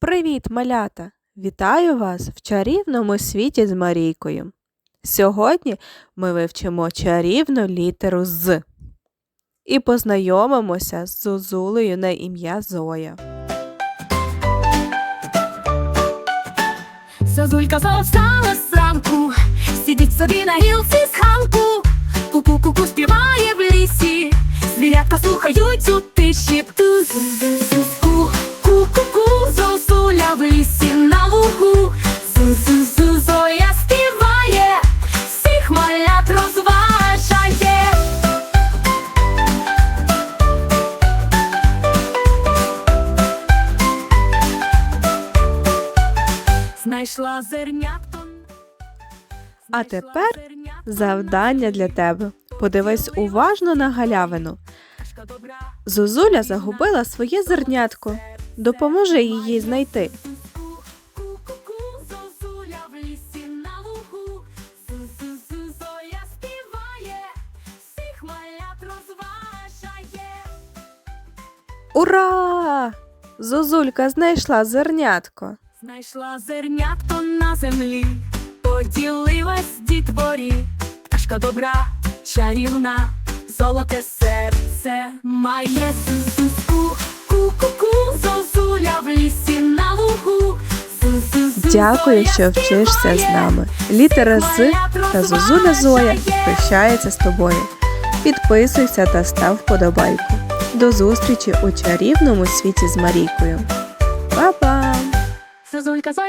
Привіт, малята! Вітаю вас в чарівному світі з Марійкою. Сьогодні ми вивчимо чарівну літеру з і познайомимося з Зозулею на ім'я Зоя. Зозулька повстала зранку, сидить собі на гілці з ханку, ку-ку-ку-ку співає в лісі, звірятка слухають у тиші Ку, Знайшла зернятко. А тепер. Завдання для тебе. Подивись уважно на галявину. Зозуля загубила своє зернятко. Допоможи її знайти. Ура! Зозулька знайшла зернятко. Знайшла зернятко на землі, поділилась дітворі. Пташка добра, чарівна, золоте серце має Зу-зу-зу, ку-ку-ку, зозуля в лісі на лугу. Дякую, що вчишся з нами. Літера з та Зозуля Зоя прощається з тобою. Підписуйся та став вподобайку. До зустрічі у чарівному світі з Марійкою. Па-па! Зозулька, Зоя